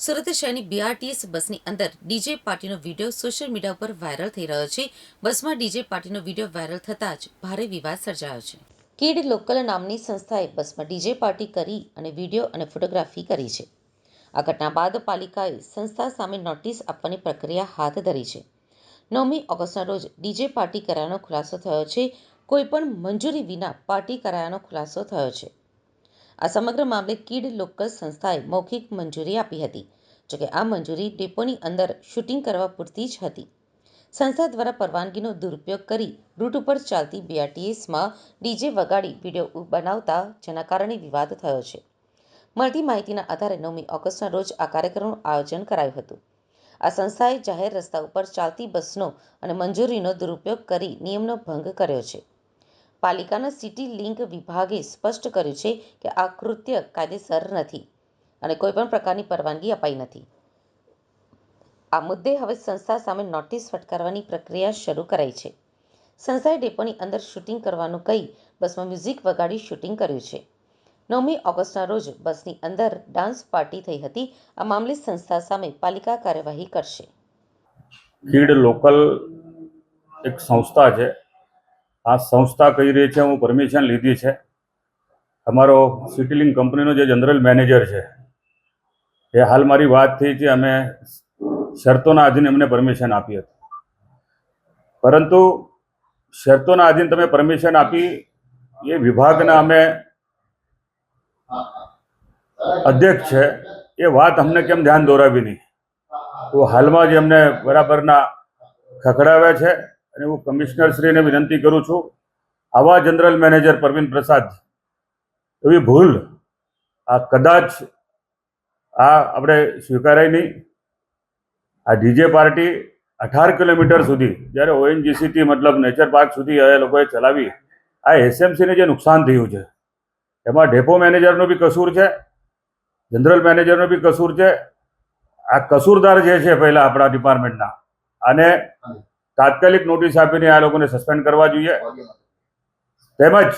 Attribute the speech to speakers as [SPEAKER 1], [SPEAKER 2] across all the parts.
[SPEAKER 1] સુરત શહેરની બીઆરટીએસ બસની અંદર ડીજે પાર્ટીનો વીડિયો સોશિયલ મીડિયા ઉપર વાયરલ થઈ રહ્યો છે. બસમાં ડીજે પાર્ટીનો વીડિયો વાયરલ થતાં જ ભારે વિવાદ સર્જાયો છે. કિડ લોકલ નામની સંસ્થાએ બસમાં ડીજે પાર્ટી કરી અને વીડિયો અને ફોટોગ્રાફી કરી છે. આ ઘટના બાદ પાલિકાએ સંસ્થા સામે નોટિસ આપવાની પ્રક્રિયા હાથ ધરી છે. નવમી ઓગસ્ટના રોજ ડીજે પાર્ટી કરાયાનો ખુલાસો થયો છે. કોઈપણ મંજૂરી વિના પાર્ટી કરાયાનો ખુલાસો થયો છે. આ સમગ્ર મામલે કીડ લોકલ સંસ્થાએ મૌખિક મંજૂરી આપી હતી જોકે આ મંજૂરી ડેપોની અંદર શૂટિંગ કરવા પૂરતી જ હતી. સંસ્થા દ્વારા પરવાનગીનો દુરુપયોગ કરી રૂટ ઉપર ચાલતી બીઆરટીએસમાં ડીજે વગાડી વીડિયો બનાવતા જેના કારણે વિવાદ થયો છે. મળતી માહિતીના આધારે નવમી ઓગસ્ટના રોજ આ કાર્યક્રમનું આયોજન કરાયું હતું. આ સંસ્થાએ જાહેર રસ્તા ઉપર ચાલતી બસનો અને મંજૂરીનો દુરુપયોગ કરી નિયમનો ભંગ કર્યો છે. પાલિકાના સિટી લિંક વિભાગે સ્પષ્ટ કર્યું છે કે આ કૃત્ય કાયદેસર નથી અને કોઈપણ પ્રકારની પરવાનગી અપાઈ નથી. આ મુદ્દે હવે સંસ્થા સામે નોટિસ ફટકારવાની પ્રક્રિયા શરૂ કરાઈ છે. સંસ્થાએ ડેપોની અંદર શૂટિંગ કરવાનું કહી બસમાં મ્યુઝિક વગાડી શૂટિંગ કર્યું છે. નવમી ઓગસ્ટના રોજ બસની અંદર ડાન્સ પાર્ટી થઈ હતી. આ મામલે સંસ્થા સામે પાલિકા કાર્યવાહી કરશે.
[SPEAKER 2] ખીડ લોકલ એક સંસ્થા છે. આ સંસ્થા કહી રહી છે, હું પરમિશન લીધી છે. અમારો સિટીલિંગ કંપનીનો જે જનરલ મેનેજર છે, એ હાલ મારી વાત થઈ છે, અમે શરતોના આધીન એમને પરમિશન આપી હતી પરંતુ શરતોના આધીન તમે પરમિશન આપી એ વિભાગના અમે અધ્યક્ષ છે, એ વાત અમને કેમ ધ્યાન દોરાવી નહીં? તો હાલમાં જ એમને બરાબરના ખખડાવ્યા છે. અને હું કમિશનરશ્રીને વિનંતી કરું છું, આવા જનરલ મેનેજર પરવીન પ્રસાદ, એવી ભૂલ, આ કદાચ આ આપણે સ્વીકારાય નહીં. આ ડીજે પાર્ટી અઢાર કિલોમીટર સુધી, જ્યારે ઓએનજીસીથી મતલબ નેચર પાર્ક સુધી એ લોકોએ ચલાવી, આ એસએમસીને જે નુકસાન થયું છે, એમાં ડેપો મેનેજરનો બી કસૂર છે, જનરલ મેનેજરનો બી કસૂર છે. આ કસૂરદાર જે છે પહેલાં આપણા ડિપાર્ટમેન્ટના, અને તાત્કાલિક નોટિસ આપીને આ લોકોને સસ્પેન્ડ કરવા જોઈએ. તેમજ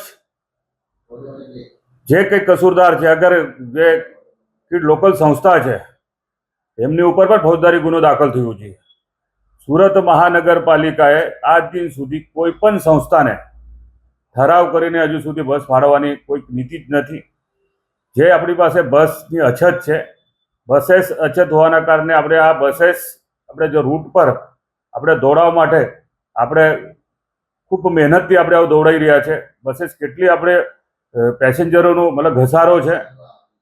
[SPEAKER 2] જે કંઈ કસૂરદાર છે, અગર જે લોકલ સંસ્થા છે, એમની ઉપર પણ ફોજદારી ગુનો દાખલ થયો છે. સુરત મહાનગરપાલિકાએ આજ દિન સુધી કોઈ પણ સંસ્થાને ઠરાવ કરીને હજુ સુધી બસ ફાળવવાની કોઈ નીતિ જ નથી. જે આપણી પાસે બસની અછત છે, બસેસ અછત હોવાના કારણે આપણે આ બસેસ, આપણે જો રૂટ પર આપણે દોડાવવા માટે આપણે ખૂબ મહેનતથી આપણે આવું દોડાઈ રહ્યા છે. બસેસ કેટલી આપણે પેસેન્જરોનો મતલબ ઘસારો છે.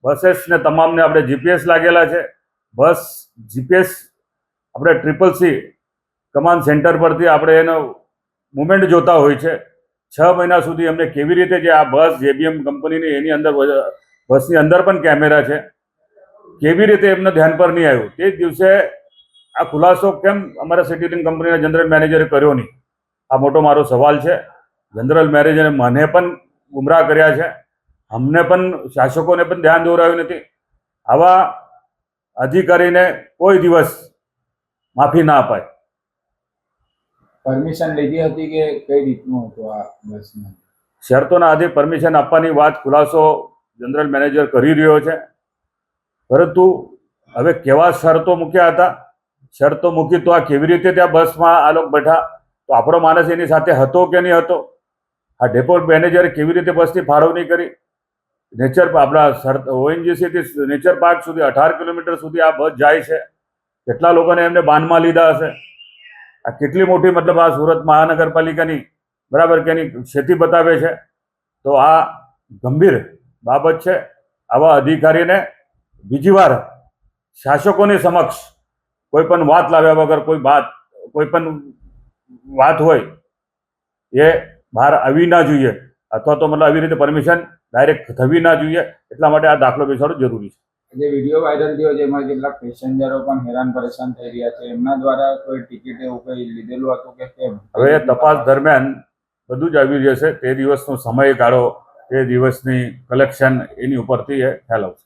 [SPEAKER 2] બસેસને તમામને આપણે જીપીએસ લાગેલા છે. બસ, જીપીએસ આપણે ટ્રિપલ સી કમાન્ડ સેન્ટર પરથી આપણે એનો મુવમેન્ટ જોતા હોય છે. છ મહિના સુધી અમને કેવી રીતે જે આ બસ, જેબીએમ કંપનીની એની અંદર બસની અંદર પણ કેમેરા છે. કેવી રીતે એમને ધ્યાન પર નહીં આવ્યું. તે જ દિવસે આ ખુલાસો કેમ અમારા સિટીલિંગ કંપનીના જનરલ મેનેજરે કર્યો નહીં? આ મોટો મારો સવાલ છે. જનરલ મેનેજરે મને પણ ગુમરાહ કર્યા છે. અમને પણ શાસકોને પણ ધ્યાન દોરાવ્યું નથી. આવા અધિકારીને કોઈ દિવસ માફી ના અપાય.
[SPEAKER 3] પરમિશન લીધી હતી કે કઈ રીતનું હતું આ બસમાં
[SPEAKER 2] શરતોના આધે પરમિશન આપવાની વાત ખુલાસો જનરલ મેનેજર કરી રહ્યો છે. પરંતુ હવે કેવા શરતો મૂક્યા હતા? શરતો મૂકી તો આ કેવી રીતે ત્યાં બસમાં આ લોકો બેઠા? તો આપણો માણસ એની સાથે હતો કે નહીં હતો? આ ડેપો મેનેજરે કેવી રીતે બસની ફાળવણી કરી? નેચર આપણા ઓએનજીસીથી નેચર પાર્ક સુધી અઢાર કિલોમીટર સુધી આ બસ જાય છે. કેટલા લોકોને એમને બાનમાં લીધા હશે? આ કેટલી મોટી મતલબ આ સુરત મહાનગરપાલિકાની બરાબર કે એની ક્ષતિ બતાવે છે? તો આ ગંભીર બાબત છે. આવા અધિકારીને બીજી વાર શાસકોની સમક્ષ કોઈ પણ વાત લાવ્યા વગર કોઈ વાત કોઈ પણ વાત હોય એ બહાર આવી ના જોઈએ. અથવા તો મતલબ આવી રીતે પરમિશન ડાયરેક્ટ થવી ના જોઈએ. એટલા માટે આ દાખલો બેસાડો જરૂરી છે.
[SPEAKER 3] જે વીડિયો વાયરલ થયો જેમાં કેટલાક પેસેન્જરો પણ હેરાન પરેશાન થઈ રહ્યા છે. એમના દ્વારા કોઈ ટિકિટ એવું કઈ લીધેલું હતું કે કેમ?
[SPEAKER 2] હવે તપાસ દરમિયાન બધું જ આવી જશે તે દિવસનો સમયગાળો તે દિવસની કલેક્શન એની ઉપરથી એ ખ્યાલ આવશે.